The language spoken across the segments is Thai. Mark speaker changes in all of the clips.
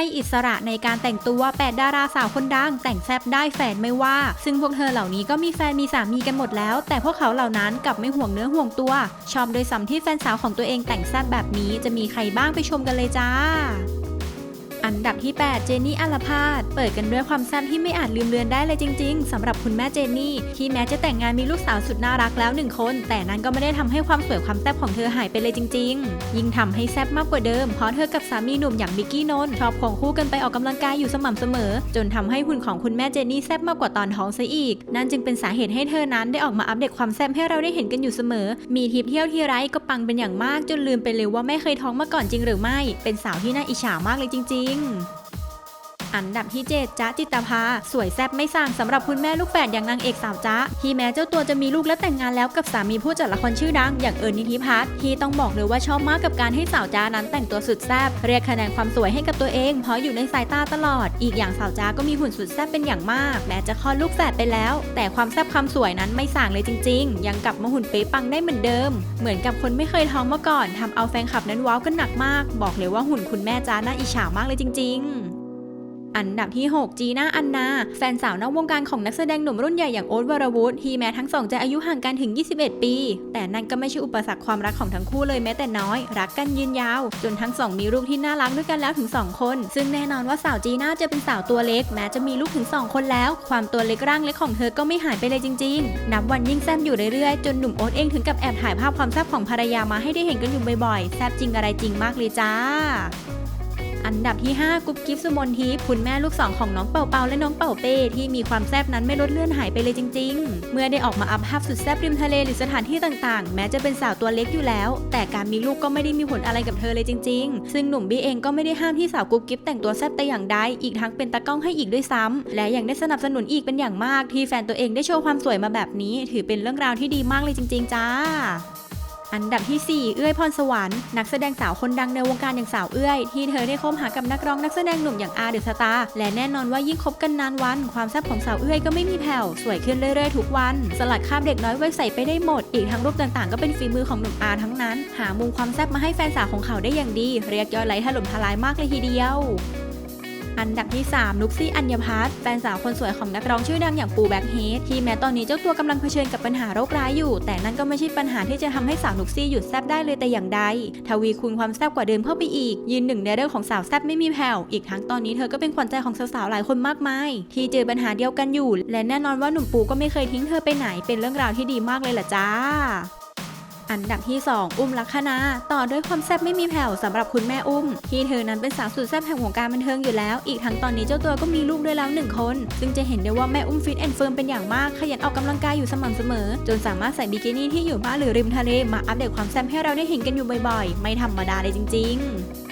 Speaker 1: ให้อิสระในการแต่งตัว 8 ดาราสาวคนดัง แต่งแซบได้แฟนไม่ว่า ซึ่งพวกเธอเหล่านี้ก็มีแฟนมีสามีกันหมดแล้ว แต่พวกเขาเหล่านั้นกลับไม่ห่วงเนื้อห่วงตัว ชอบโดยซ้ำที่แฟนสาวของตัวเองแต่งแซบแบบนี้จะมีใครบ้างไปชมกันเลยจ้า อันดับที่ 8 เจนนี่อัลภาดเปิดกันด้วยความแซ่บที่ไม่อาจลืมเลือนได้เลยจริง ๆสำหรับคุณแม่เจนนี่ ที่แม้จะแต่งงานมีลูกสาวสุดน่ารักแล้วหนึ่งคน แต่นั้นก็ไม่ได้ทำให้ความสวยความแซ่บของเธอหายไปเลยจริง ๆ ยิ่งทำให้แซ่บมากกว่าเดิม เพราะเธอกับสามีหนุ่มอย่างมิกกี้นนท์ชอบของคู่กันไปออกกำลังกายอยู่สม่ำเสมอ จนทำให้หุ่นของคุณแม่เจนนี่แซ่บมากกว่าตอนท้องซะอีก นั่นจึงเป็นสาเหตุให้เธอนั้นได้ออกมาอัปเดตความแซ่บให้เราได้เห็นกันอยู่เสมอ มีทริปเที่ยวทีไรก็ปังเป็นอย่างมากจนลืมไปเลยว่าไม่เคยท้องมาก่อนจริงหรือไม่ เป็นสาวที่น่าอิจฉามากเลยจริง ๆง อันดับที่ 7จ๊ะจิตภา สวยแซ่บไม่สั่งสำหรับคุณแม่ลูกแฝดอย่างนางเอกสาวจ๊ะที่แม้เจ้าตัวจะมีลูกและแต่งงานแล้วกับสามีผู้จัดละครชื่อดังอย่างเอิญนิธิพัฒน์ที่ต้องบอกเลยว่าชอบมากกับการให้สาวจ้านั้นแต่งตัวสุดแซ่บเรียกคะแนนความสวยให้กับตัวเอง เพราะอยู่ในสายตาตลอด อีกอย่างสาวจ้าก็มีหุ่นสุดแซ่บเป็นอย่างมาก แม้จะคลอดลูกแฝดไปแล้ว แต่ความแซ่บความสวยนั้นไม่ส่างเลยจริง ๆ ยังกลับมาหุ่นเป๊ะปังได้เหมือนเดิม เหมือนกับคนไม่เคยท้องมาก่อนทำเอาแฟนคลับนั้นว้าวกันหนักมาก บอกเลยว่าหุ่นคุณแม่จ้าน่าอิจฉามากเลยจริง ๆ อันดับที่ 6 จีน่า อันนา แฟนสาวนอกวงการของนักแสดงหนุ่มรุ่นใหญ่อย่างโอ๊ตวรวุฒิที่แม้ทั้งสองจะอายุห่างกันถึง 21 ปี แต่นั่นก็ไม่ใช่อุปสรรคความรักของทั้งคู่เลยแม้แต่น้อย รักกันยืนยาว จนทั้งสองมีลูกที่น่ารักด้วยกันแล้วถึง 2 คน ซึ่งแน่นอนว่าสาวจีน่าจะเป็นสาวตัวเล็ก แม้จะมีลูกถึง 2 คนแล้ว ความตัวเล็กร่างเล็กของเธอก็ไม่หายไปเลยจริง ๆ นับวันยิ่งแซ่บอยู่เรื่อยๆ จนหนุ่มโอ๊ตเองถึงกับแอบถ่ายภาพความแซ่บของภรรยามาให้ได้เห็นกันอยู่บ่อยๆแซ่บจริงอะไรจริงมากเลยจ้า อันดับที่ 5 กุ๊บกิ๊บสุมนทิพย์คุณแม่ลูกสองของน้องเป่าเปาและน้องเป่าเป้ที่มีความแซ่บนั้นไม่ลดเลื่อนหายไปเลยจริง ๆ เมื่อได้ออกมาอัพภาพสุดแซ่บริมทะเลหรือสถานที่ต่างๆ แม้จะเป็นสาวตัวเล็กอยู่แล้ว แต่การมีลูกก็ไม่ได้มีผลอะไรกับเธอเลยจริง ๆ ซึ่งหนุ่มบี้เองก็ไม่ได้ห้ามที่สาวกุ๊บกิ๊บแต่งตัวแซ่บแต่อย่างใดอีกทั้งเป็นตากล้องให้อีกด้วยซ้ำและยังได้สนับสนุนอีกเป็นอย่างมากที่แฟนตัวเองได้โชว์ความสวยมาแบบนี้ ถือเป็นเรื่องราวที่ดีมากเลยจริง ๆ จ้า อันดับที่ 4 เอื้อยพรสวรรค์นักแสดงสาวคนดังในวงการอย่างสาวเอื้อย ที่เธอได้คบหากับนักร้องนักแสดงหนุ่มอย่างอาเดอะสตาร์และแน่นอนว่ายิ่งคบกันนานวัน ความแซ่บของสาวเอื้อยก็ไม่มีแผ่วสวยขึ้นเรื่อยๆทุกวัน สลัดคราบเด็กน้อยไว้ใส่ไปได้หมด อีกทั้งรูปต่างๆ ก็เป็นฝีมือของหนุ่มอาทั้งนั้น หามุมความแซ่บมาให้แฟนสาวของเขาได้อย่างดี เรียกยอดไลค์ถล่มทลายมากเลยทีเดียว อันดับที่ 3 นุกซี่อัญญพัฒน์แฟนสาวคนสวยของนักร้องชื่อดังอย่างปูแบ็คเฮดที่แม้ตอนนี้เจ้าตัวกำลังเผชิญกับปัญหาโรคร้ายอยู่ แต่นั่นก็ไม่ใช่ปัญหาที่จะทำให้สาวนุกซี่หยุดแซบได้เลยแต่อย่างใด ทวีคูณความแซบกว่าเดิมเข้าไปอีก ยืนหนึ่งในเรื่องของสาวแซบไม่มีแผ่ว อีกทั้งตอนนี้เธอก็เป็นขวัญใจของสาวๆหลายคนมากมาย ที่เจอปัญหาเดียวกันอยู่ และแน่นอนว่าหนุ่มปูก็ไม่เคยทิ้งเธอไปไหนเป็นเรื่องราวที่ดีมากเลยล่ะจ้า อันดับที่ 2 อุ้มลักษณาต่อด้วยความแซ่บไม่มีแผ่วสำหรับคุณแม่อุ้ม ที่เธอนั้นเป็นสาวสุดแซ่บแห่งวงการบันเทิงอยู่แล้ว อีกทั้งตอนนี้เจ้าตัวก็มีลูกด้วยแล้วหนึ่งคน ซึ่งจะเห็นได้ว่าแม่อุ้มฟิตแอนด์เฟิร์มเป็นอย่างมาก ขยันออกกำลังกายอยู่สม่ำเสมอ จนสามารถใส่บิกินี่ที่อยู่บ้านหรือริมทะเลมาอัปเดตความแซ่บให้เราได้เห็นกันอยู่บ่อยๆ ไม่ธรรมดาเลยจริง ๆ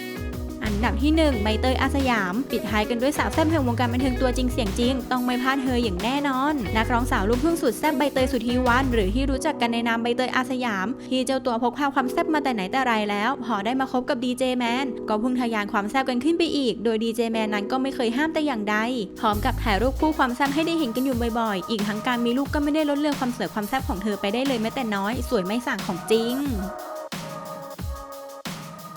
Speaker 1: อันดับที่1ใบเตยอาสยาม ปิดท้ายกันด้วยสาวแซ่บแห่งวงการบันเทิงตัวจริงเสียงจริง ต้องไม่พลาดเธออย่างแน่นอน นักร้องสาวลูกทุ่งสุดแซ่บใบเตยสุธีวัน หรือที่รู้จักกันในนามใบเตยอาสยาม ที่เจ้าตัวพกพาความแซ่บมาแต่ไหนแต่ไรแล้ว พอได้มาคบกับดีเจแมนก็พุ่งทะยานความแซ่บกันขึ้นไปอีก โดยดีเจแมนนั้นก็ไม่เคยห้ามแต่อย่างใดพร้อมกับถ่ายรูปคู่ความแซ่บให้ได้เห็นกันอยู่บ่อยๆ อีกทั้งการมีลูกก็ไม่ได้ลดเลือนความสวยความแซ่บของเธอไปได้เลยแม้แต่น้อย สวยไม่สั่งของจริง